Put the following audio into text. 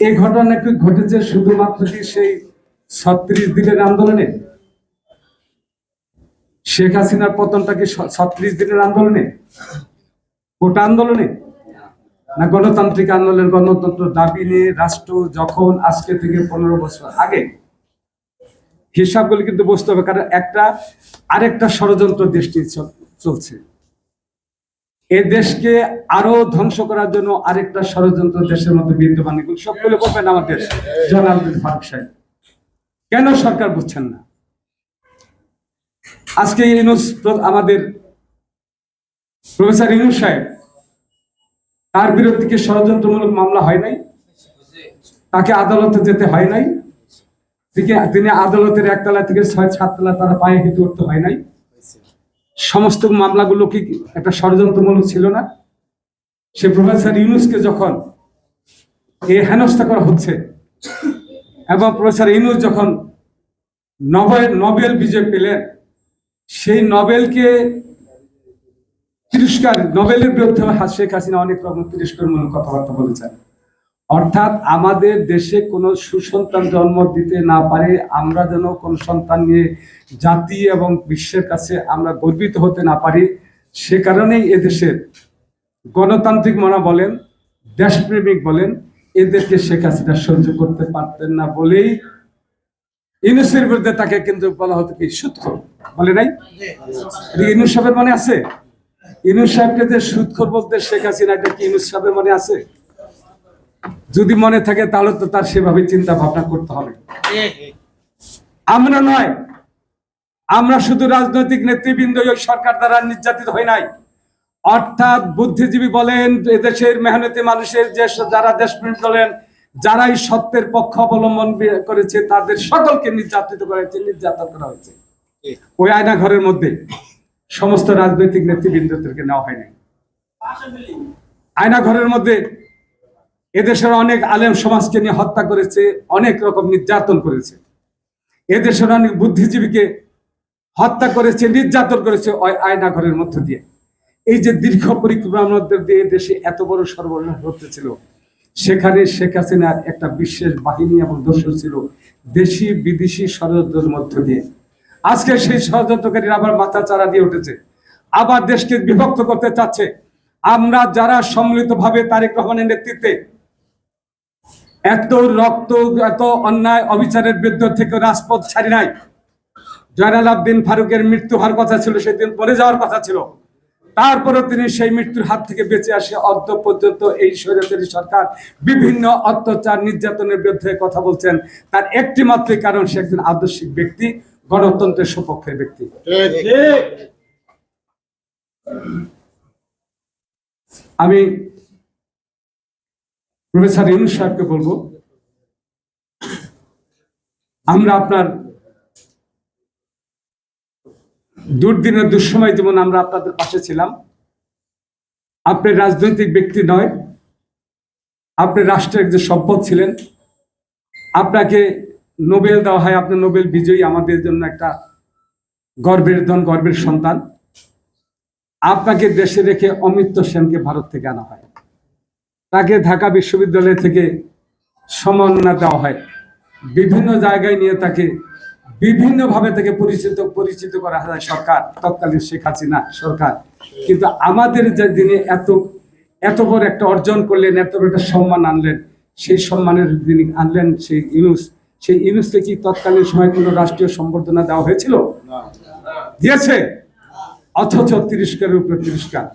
এই ঘটনা কি ঘটেছে শুধুমাত্র কি সেই ছত্রিশ দিনের আন্দোলনে? শেখ হাসিনার পতনটা কি ছত্রিশ দিনের আন্দোলনে? কোটা আন্দোলনে? না গণতান্ত্রিক আন্দোলনের গণতন্ত্র দাবি নিয়ে রাষ্ট্র যখন আজকে থেকে পনেরো বছর আগে? হিসাবগুলি কিন্তু বুঝতে হবে, কারণ একটা, আরেকটা ষড়যন্ত্র দেশটি চল- চলছে। এ দেশকে আরও ধ্বংস করার জন্য আরেকটা ষড়যন্ত্র দেশের মধ্যে বিদ্যমান। এগুলো সবগুলো করবেন আমাদের জনাল ফারুক সাহেব। কেন সরকার বুঝছেন না? আজকে ইউনুস আমাদের প্রফেসর ইউনুস সাহেব, তার বিরুদ্ধে কি ষড়যন্ত্রমূলক মামলা হয় নাই? তাকে আদালতে যেতে হয় নাই? তিনি- আদালতের একতলা থেকে ছয় সাততলা তারা পায়ে হেঁটে উঠতে হয় নাই? সমস্ত মামলাগুলো কি একটা ষড়যন্ত্রমূলক ছিল না? সে প্রফেসর ইউনুসকে যখন এ হেনস্থা করা হচ্ছে এবং প্রফেসর ইউনুস যখন নোবেল নোবেল বিজয় পেলেন, সেই নোবেলকে তিরস্কার, নোবেলের বিরুদ্ধে শেখ হাসিনা অনেক রকম তিরস্কারমূলক কথাবার্তা বলেছেন। অর্থাৎ আমাদের দেশে কোনো সুসন্তান জন্ম দিতে না পারে, আমরা যেন কোন সন্তান নিয়ে জাতি এবং বিশ্বের কাছে আমরা গর্বিত হতে না পারি, সে কারণেই এদেশের গণতান্ত্রিক মনা বলেন, দেশপ্রেমিক বলেন, এদেরকে শেখ হাসিনা সহ্য করতে পারতেন না বলেই ইউনুসের বিরুদ্ধে তাকে কিন্তু বলা হতো কি সুৎখর বলে নাই? ইউনুস সাহেবের মনে আছে? ইউনুস সাহেবকে যে সুৎখর বলতে শেখ হাসিনা এটা কি ইউনুস সাহেবের মনে আছে? যদি মনে থাকে তাহলে তো তার সেভাবে চিন্তা ভাবনা করতে হবে। আমরা নয়, আমরা শুধু রাজনৈতিক নেতৃবৃন্দ, ওই সরকার দ্বারা নির্যাতিত হয় নাই। অর্থাৎ বুদ্ধিজীবী বলেন, এদেশের মেহনতি মানুষের যে যারা দেশপ্রেম বলেন, যারাই সত্যের পক্ষ অবলম্বন করেছে, তাদের সকলকে নির্যাতিত করা হয়েছে, নির্যাতন করা হয়েছে। ওই আয়না ঘরের মধ্যে সমস্ত রাজনৈতিক নেতৃবৃন্দদেরকে নেওয়া হয়নি। আয়না ঘরের মধ্যে এদেশের অনেক আলেম সমাজকে নিয়ে হত্যা করেছে, অনেক রকম নির্যাতন করেছে। এদেশের অনেক বুদ্ধিজীবীকে হত্যা করেছে, নির্যাতন করেছে ওই আয়না ঘরের মধ্য দিয়ে। এই যে দীর্ঘ পরিক্রমার মধ্যে দিয়ে দেশে এত বড় সর্বনাশ ঘটেছিল, সেখানে শেখ হাসিনার একটা বিশেষ বাহিনী এবং দর্শন ছিল দেশি বিদেশি ষড়যন্ত্রের মধ্য দিয়ে। আজকে সেই ষড়যন্ত্রকারীরা আবার মাথা চারা দিয়ে উঠেছে, আবার দেশকে বিভক্ত করতে চাচ্ছে। আমরা যারা সম্মিলিতভাবে তারেক রহমানের নেতৃত্বে এত রক্ত এত অন্যায় অবিচারের বিরুদ্ধে থেকে রাজপথ ছাড়ি নাই। জয়নাল আবদিন ফারুকের মৃত্যু হওয়ার কথা ছিল সেদিন পরে যাওয়ার কথা ছিল। তারপরে তিনি সেই মৃত্যুর হাত থেকে বেঁচে আসে। অদ্য পর্যন্ত এই স্বৈরাচারী সরকার বিভিন্ন অত্যাচার নির্যাতনের বিরুদ্ধে কথা বলছেন। তার একটি মাত্রই কারণ সে একজন আদর্শিক ব্যক্তি গণতন্ত্রের সপক্ষের ব্যক্তি। আমি প্রফেসর ইউনুস সাহেবকে বলব, আমরা আপনার দুর্দিনের দুঃসময় যেমন আমরা আপনাদের পাশে ছিলাম, আপনি রাজনৈতিক ব্যক্তি নয়, আপনি রাষ্ট্রের একজন সম্পদ ছিলেন, আপনাকে নোবেল দেওয়া হয় আপনি নোবেল বিজয়ী আমাদের জন্য একটা গর্বের ধন, গর্বের সন্তান। আপনাকে দেশে রেখে অমিত্য সেনকে ভারত থেকে আনা হয়। তাকে ঢাকা বিশ্ববিদ্যালয় থেকে সম্মাননা দেওয়া হয়। বিভিন্ন জায়গায় নিয়ে তাকে বিভিন্নভাবে তাকে পরিচিত পরিচিত করা হয় সরকার তৎকালীন শেখ হাসিনা সরকার। কিন্তু আমাদের যে দিনে এত এত বড় একটা অর্জন করলেন এত বড় একটা সম্মান আনলেন সেই সম্মানের যিনি আনলেন সেই ইউনুস সেই ইউনুসকে কি তৎকালীন সময় কোনো রাষ্ট্রীয় সম্বর্ধনা দেওয়া হয়েছিল? দিয়েছে। অথচ তিরস্কারের উপরে তিরস্কার